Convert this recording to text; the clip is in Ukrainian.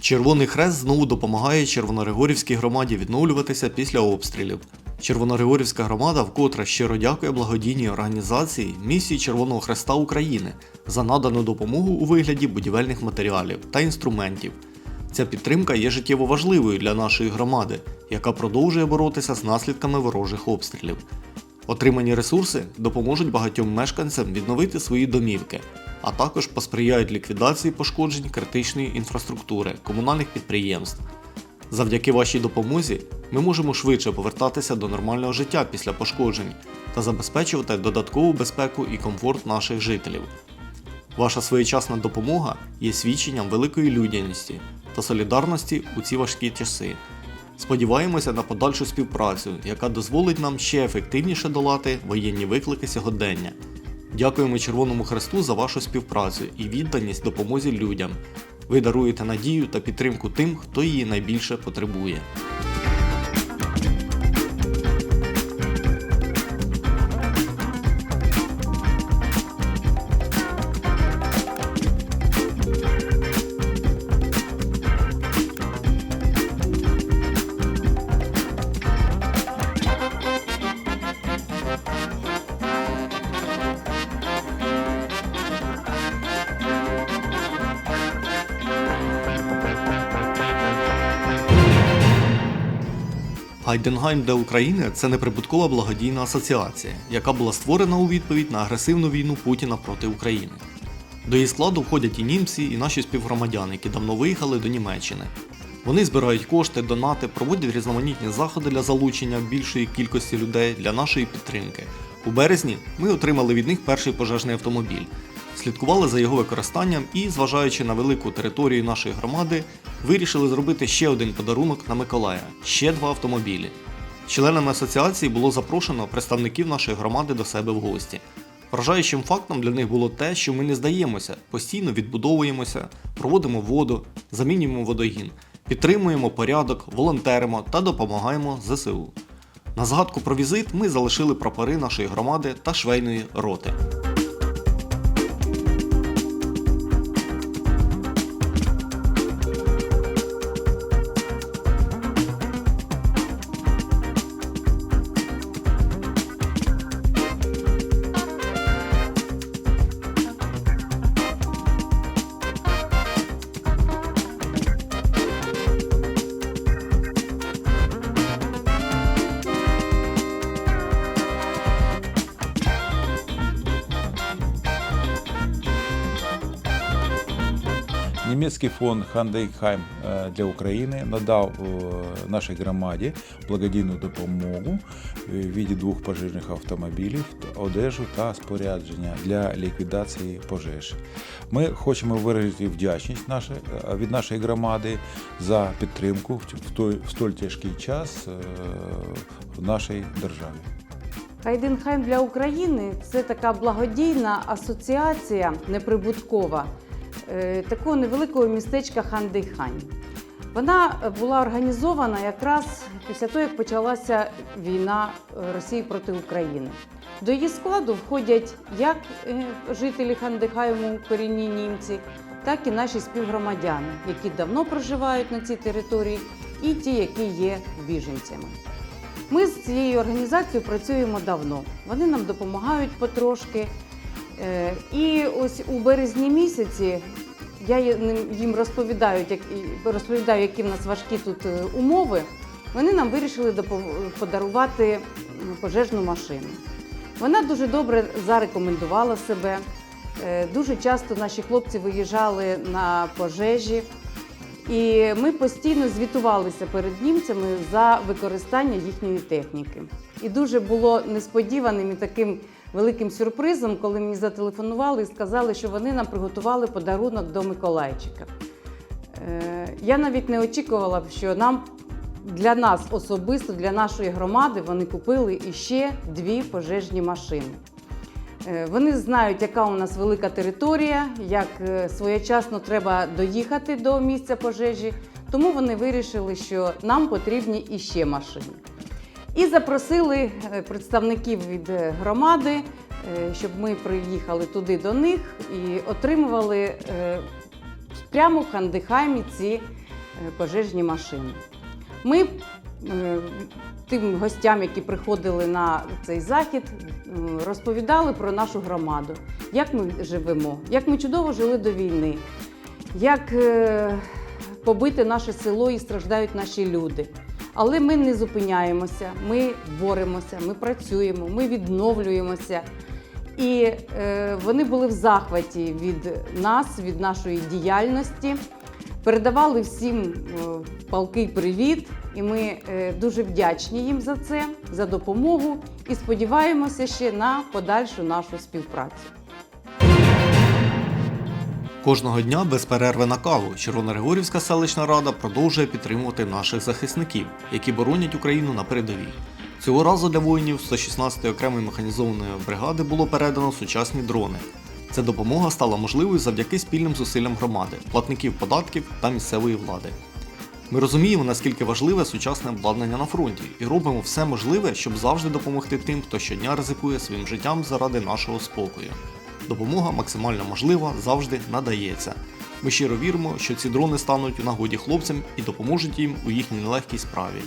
Червоний Хрест знову допомагає Червоноригорівській громаді відновлюватися після обстрілів. Червоноригорівська громада вкотре щиро дякує благодійній організації місії Червоного Хреста України за надану допомогу у вигляді будівельних матеріалів та інструментів. Ця підтримка є життєво важливою для нашої громади, яка продовжує боротися з наслідками ворожих обстрілів. Отримані ресурси допоможуть багатьом мешканцям відновити свої домівки, а також посприяють ліквідації пошкоджень критичної інфраструктури комунальних підприємств. Завдяки вашій допомозі ми можемо швидше повертатися до нормального життя після пошкоджень та забезпечувати додаткову безпеку і комфорт наших жителів. Ваша своєчасна допомога є свідченням великої людяності та солідарності у ці важкі часи. Сподіваємося на подальшу співпрацю, яка дозволить нам ще ефективніше долати воєнні виклики сьогодення. Дякуємо Червоному Хресту за вашу співпрацю і відданість допомозі людям. Ви даруєте надію та підтримку тим, хто її найбільше потребує. Гайденгайм для України це неприбуткова благодійна асоціація, яка була створена у відповідь на агресивну війну Путіна проти України. До її складу входять і німці, і наші співгромадяни, які давно виїхали до Німеччини. Вони збирають кошти, донати, проводять різноманітні заходи для залучення більшої кількості людей для нашої підтримки. У березні ми отримали від них перший пожежний автомобіль, слідкували за його використанням і, зважаючи на велику територію нашої громади, вирішили зробити ще один подарунок на Миколая ще два автомобілі. Членами асоціації було запрошено представників нашої громади до себе в гості. Вражаючим фактом для них було те, що ми не здаємося, постійно відбудовуємося, проводимо воду, замінюємо водогін, підтримуємо порядок, волонтеримо та допомагаємо ЗСУ. На згадку про візит ми залишили прапори нашої громади та швейної роти. Німецький фонд Хандейхайм е, для України надав е, нашій громаді благодійну допомогу в віді двох пожежних автомобілів, одежу та спорядження для ліквідації пожеж. Ми хочемо виразити вдячність е, від нашої громади за підтримку в той в столь тяжкий час е, в нашій державі. Хайденхайм для України це така благодійна асоціація неприбуткова е, такого невеликого містечка Хандейхань. Вона е, була організована якраз після того, як почалася війна е, Росії проти України. До її складу входять як е, жителі Хандейхайму, корінні німці, так і наші співгромадяни, які давно проживають на цій території, і ті, які є біженцями. Ми з цією організацією працюємо давно. Вони нам допомагають потрошки. Е, І ось у березні місяці я їм розповідаю, розповідаю, які в нас важкі тут е, умови. Вони нам вирішили подарувати пожежну машину. Вона дуже добре зарекомендувала себе. Е, Дуже часто наші хлопці виїжджали на пожежі. І ми постійно звітувалися перед німцями за використання їхньої техніки. І дуже було несподіваним і таким великим сюрпризом, коли мені зателефонували і сказали, що вони нам приготували подарунок до Миколайчика. Е, Я навіть не очікувала, що нам для нас особисто, для нашої громади, вони купили іще дві пожежні машини. Е, Вони знають, яка у нас велика територія, як е, своєчасно треба доїхати до місця пожежі. Тому вони вирішили, що нам потрібні іще машини. І запросили е, представників від е, громади, е, щоб ми приїхали туди до них і отримували прямо в Хандихаймі ці пожежні машини. Ми тим гостям, які приходили на цей захід, розповідали про нашу громаду, як ми живемо, як ми чудово жили до війни, як побите наше село і страждають наші люди. Але ми не зупиняємося, ми боремося, ми працюємо, ми відновлюємося. І е, вони були в захваті від нас, від нашої діяльності. Передавали всім е, палкий привіт, і ми е, дуже вдячні їм за це, за допомогу і сподіваємося ще на подальшу нашу співпрацю. Кожного дня без перерви на каву Червоногригорівська селищна рада продовжує підтримувати наших захисників, які боронять Україну на передовій. Цього разу для воїнів 116-ї окремої механізованої бригади було передано сучасні дрони. Ця допомога стала можливою завдяки спільним зусиллям громади, платників податків та місцевої влади. Ми розуміємо, наскільки важливе сучасне обладнання на фронті, і робимо все можливе, щоб завжди допомогти тим, хто щодня ризикує своїм життям заради нашого спокою. Допомога максимально можлива завжди надається. Ми щиро віримо, що ці дрони стануть у нагоді хлопцям і допоможуть їм у їхній нелегкій справі.